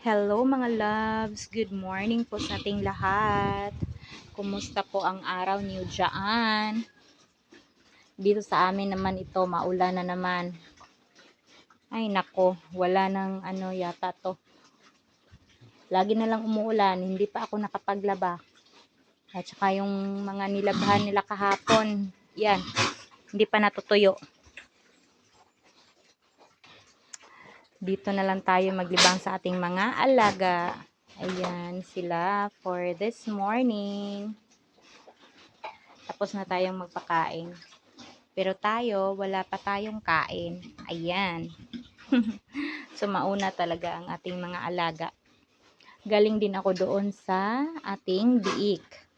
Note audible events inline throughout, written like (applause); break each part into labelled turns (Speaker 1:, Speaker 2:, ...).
Speaker 1: Hello mga loves! Good morning po sa ating lahat. Kumusta po ang araw niyo dyan? Dito sa amin naman ito, maulan na naman. Ay nako, wala nang ano yata to. Lagi na lang umuulan, hindi pa ako nakapaglaba. At saka yung mga nilabhan nila kahapon, yan, hindi pa natutuyo. Dito na lang tayo maglibang sa ating mga alaga. Ayan sila for this morning. Tapos na tayong magpakain. Pero tayo, wala pa tayong kain. Ayan. (laughs) so, mauna talaga ang ating mga alaga. Galing din ako doon sa ating biik.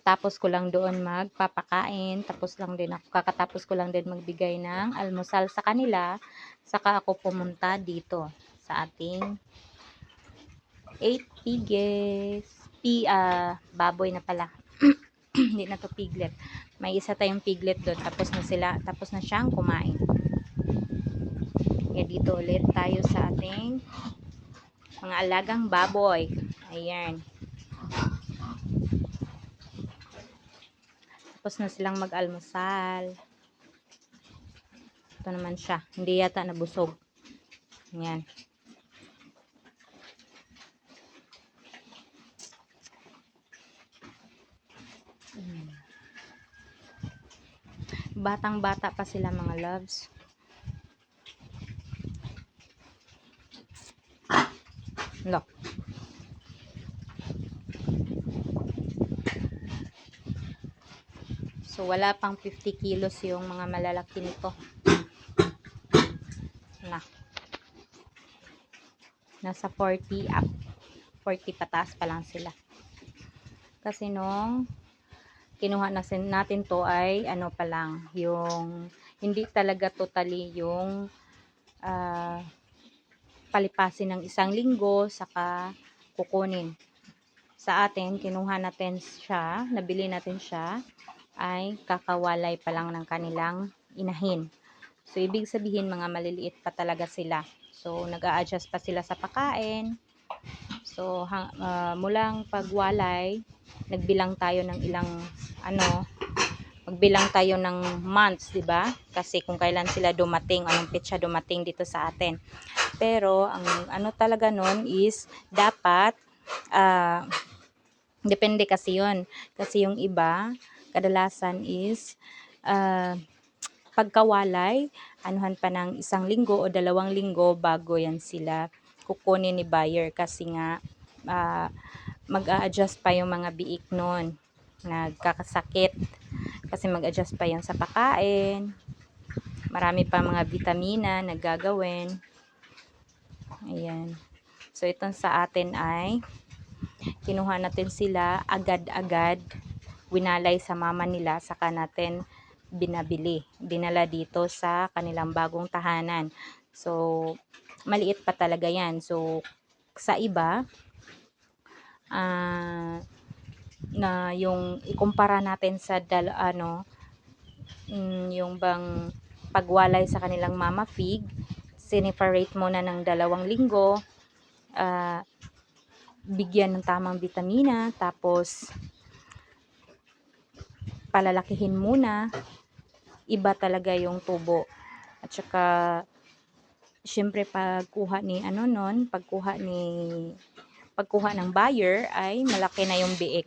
Speaker 1: Natapos ko lang doon magpapakain. Tapos lang din ako, kakatapos ko lang din magbigay ng almusal sa kanila saka ako pumunta dito sa ating 8 piges. Pi, uh, baboy na pala. (clears throat) Hindi na to piglet. May isa tayong piglet doon. Tapos na sila, tapos na siyang kumain. Kaya dito ulit tayo sa ating mga alagang baboy. Ayan. Tapos na silang mag-almusal. Ito naman siya. Hindi yata nabusog. Yan. Batang-bata pa sila mga loves. Look. So, wala pang 50 kilos yung mga malalaki nito na. Nasa 40 up. 40 pataas pa lang sila. Kasi nung kinuha natin to ay ano pa lang, yung hindi talaga totally yung uh, palipasin ng isang linggo saka kukunin. Sa atin, kinuha natin siya, nabili natin siya, ay kakawalay pa lang ng kanilang inahin. So, ibig sabihin, mga maliliit pa talaga sila. So, nag adjust pa sila sa pakain. So, hang, uh, mulang pagwalay, nagbilang tayo ng ilang, ano, magbilang tayo ng months, di ba? Kasi kung kailan sila dumating, anong pitsa dumating dito sa atin. Pero, ang ano talaga nun is, dapat, uh, depende kasi yon Kasi yung iba, kadalasan is, uh, pagkawalay, anuhan pa ng isang linggo o dalawang linggo bago yan sila kukunin ni buyer kasi nga uh, mag-a-adjust pa yung mga biik nun. Nagkakasakit kasi mag-adjust pa yan sa pakain. Marami pa mga vitamina na gagawin. Ayan. So, itong sa atin ay kinuha natin sila agad-agad winalay sa mama nila saka natin binabili, dinala dito sa kanilang bagong tahanan. So, maliit pa talaga yan. So, sa iba, uh, na yung ikumpara natin sa dal, ano, mm, yung bang pagwalay sa kanilang mama fig, siniparate mo na ng dalawang linggo, uh, bigyan ng tamang vitamina, tapos palalakihin muna iba talaga yung tubo. At saka, syempre pagkuha ni ano nun, pagkuha ni pagkuha ng buyer ay malaki na yung biik.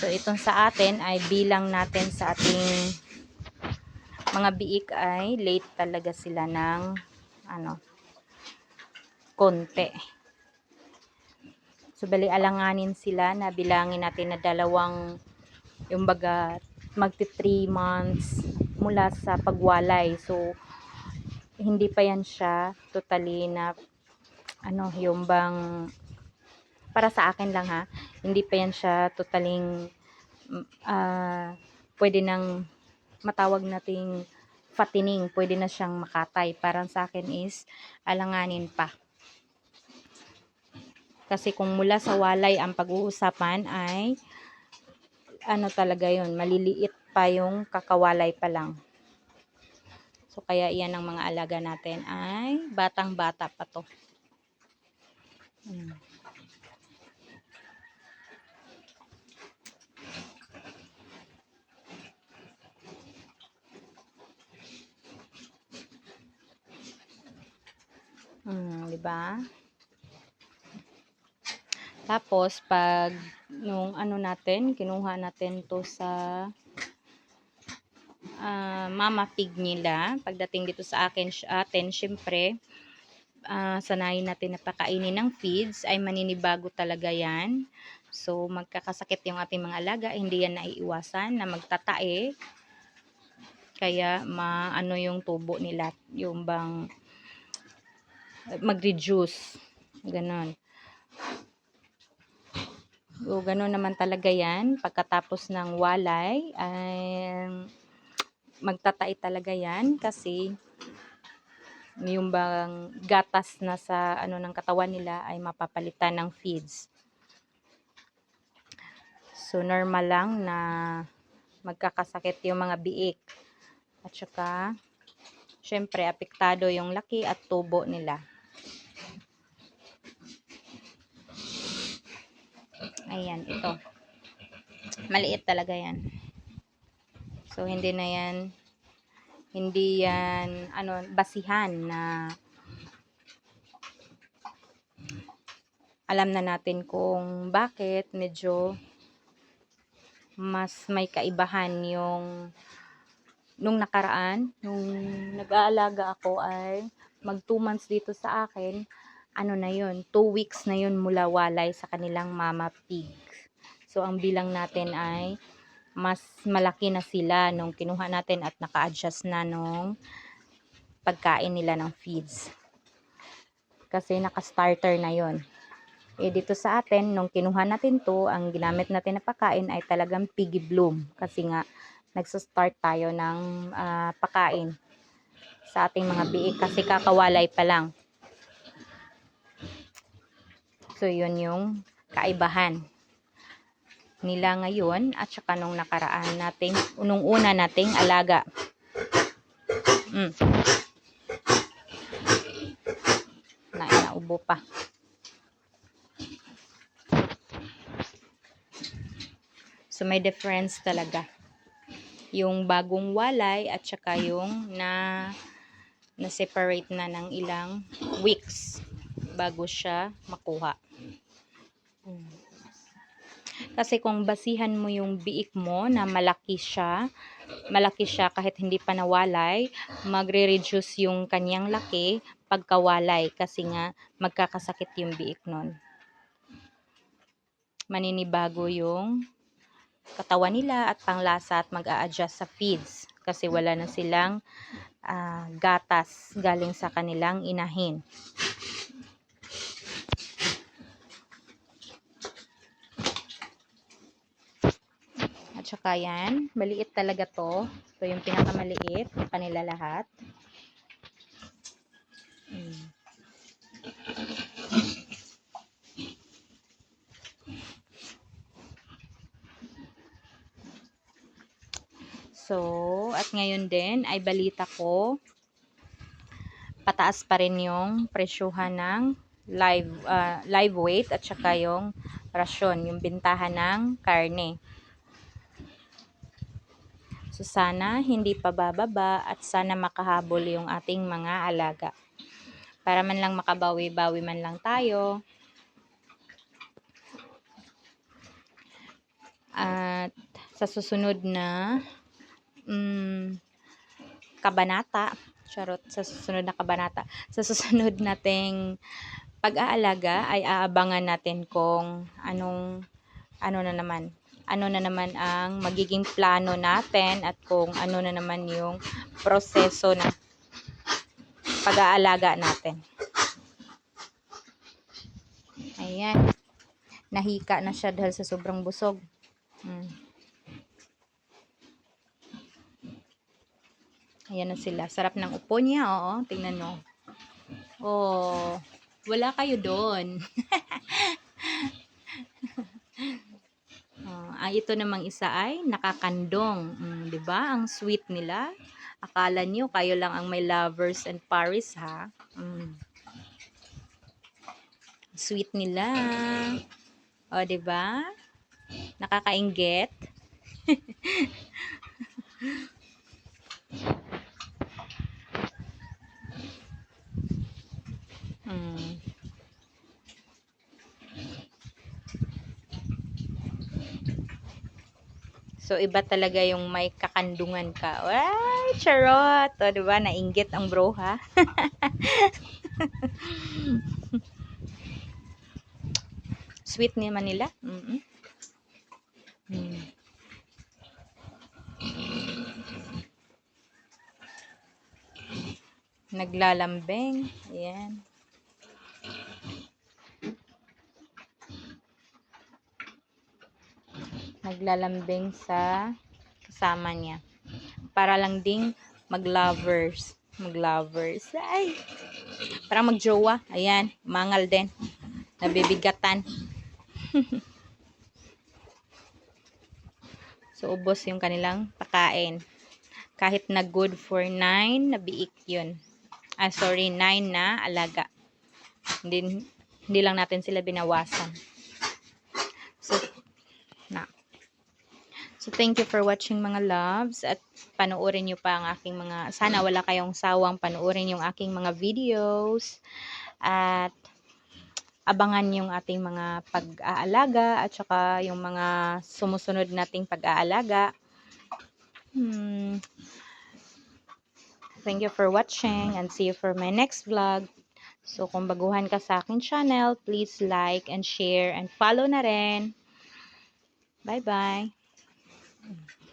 Speaker 1: So itong sa atin ay bilang natin sa ating mga biik ay late talaga sila ng ano konti. So bali alanganin sila na bilangin natin na dalawang yung baga magti 3 months mula sa pagwalay. So, hindi pa yan siya totally na ano, yung bang para sa akin lang ha, hindi pa yan siya totaling uh, pwede nang matawag nating fattening, pwede na siyang makatay. Parang sa akin is alanganin pa. Kasi kung mula sa walay ang pag-uusapan ay ano talaga yon maliliit pa yung kakawalay pa lang. So, kaya iyan ang mga alaga natin ay batang-bata pa to. Mm. Mm, 'di ba? Tapos pag nung ano natin, kinuha natin 'to sa ah, mama pig nila, pagdating dito sa akin atin, syempre, ah, sanayin natin na pakainin ng feeds ay maninibago talaga 'yan. So magkakasakit yung ating mga alaga, hindi yan naiiwasan na magtatae. Kaya maano yung tubo nila, yung bang mag-reduce. Ganon. O, ganon naman talaga yan. Pagkatapos ng walay, ay magtatai talaga yan kasi yung bang gatas na sa ano ng katawan nila ay mapapalitan ng feeds. So, normal lang na magkakasakit yung mga biik. At saka, syempre, apektado yung laki at tubo nila. Ayan, ito. Maliit talaga yan. So, hindi na yan, hindi yan, ano, basihan na alam na natin kung bakit medyo mas may kaibahan yung nung nakaraan, nung nag-aalaga ako ay mag 2 months dito sa akin, ano na yun, 2 weeks na yun mula walay sa kanilang mama pig. So, ang bilang natin ay mas malaki na sila nung kinuha natin at naka-adjust na nung pagkain nila ng feeds. Kasi naka-starter na yon. Eh, dito sa atin, nung kinuha natin to, ang ginamit natin na pagkain ay talagang piggy bloom. Kasi nga, nagsa-start tayo ng ah, pakain sa ating mga biik kasi kakawalay pa lang. So, yun yung kaibahan nila ngayon at saka nung nakaraan nating, nung una nating alaga. Mm. Na, naubo pa. So, may difference talaga yung bagong walay at saka yung na na separate na ng ilang weeks bago siya makuha. Kasi kung basihan mo yung biik mo na malaki siya, malaki siya kahit hindi pa nawalay, magre-reduce yung kanyang laki pagkawalay kasi nga magkakasakit yung biik nun. Maninibago yung katawan nila at panglasa at mag-a-adjust sa feeds kasi wala na silang ah, gatas galing sa kanilang inahin. At saka yan, maliit talaga to. Ito yung pinakamaliit ng kanila lahat. Mm. So, at ngayon din ay balita ko pataas pa rin yung presyuhan ng live ah, live weight at saka yung rasyon, yung bintahan ng karne. So sana hindi pa bababa at sana makahabol yung ating mga alaga. Para man lang makabawi-bawi man lang tayo. At sa susunod na mm, kabanata, charot, sa susunod na kabanata, sa susunod nating pag-aalaga ay aabangan natin kung anong ano na naman ano na naman ang magiging plano natin at kung ano na naman yung proseso na pag-aalaga natin. Ayan. Nahika na siya dahil sa sobrang busog. Mm. Ayan na sila. Sarap ng upo niya, oo. Tingnan mo. Oh, wala kayo doon. (laughs) oh, ang ito namang isa ay nakakandong. Mm, 'di ba? Ang sweet nila. Akala niyo kayo lang ang may lovers and Paris ha. Mm. Sweet nila. O, 'di ba? Nakakainggit. (laughs) So, iba talaga yung may kakandungan ka. Ay, charot! O, diba? Nainggit ang bro, ha? (laughs) Sweet naman nila. Mm -mm. Mm. Naglalambing. Ayan. Naglalambing sa kasama niya. Para lang ding mag-lovers. Mag-lovers. Ay! Parang mag-jowa. Ayan. Mangal din. Nabibigatan. (laughs) so, ubos yung kanilang pakain. Kahit na good for 9, nabiik yun. Ah, sorry, 9 na alaga. Hindi, hindi lang natin sila binawasan. So, na. So, thank you for watching mga loves at panoorin nyo pa ang aking mga, sana wala kayong sawang panoorin yung aking mga videos at abangan yung ating mga pag-aalaga at saka yung mga sumusunod nating pag-aalaga. Hmm. Thank you for watching and see you for my next vlog. So, kung baguhan ka sa akin channel, please like and share and follow na rin. Bye-bye. Mm.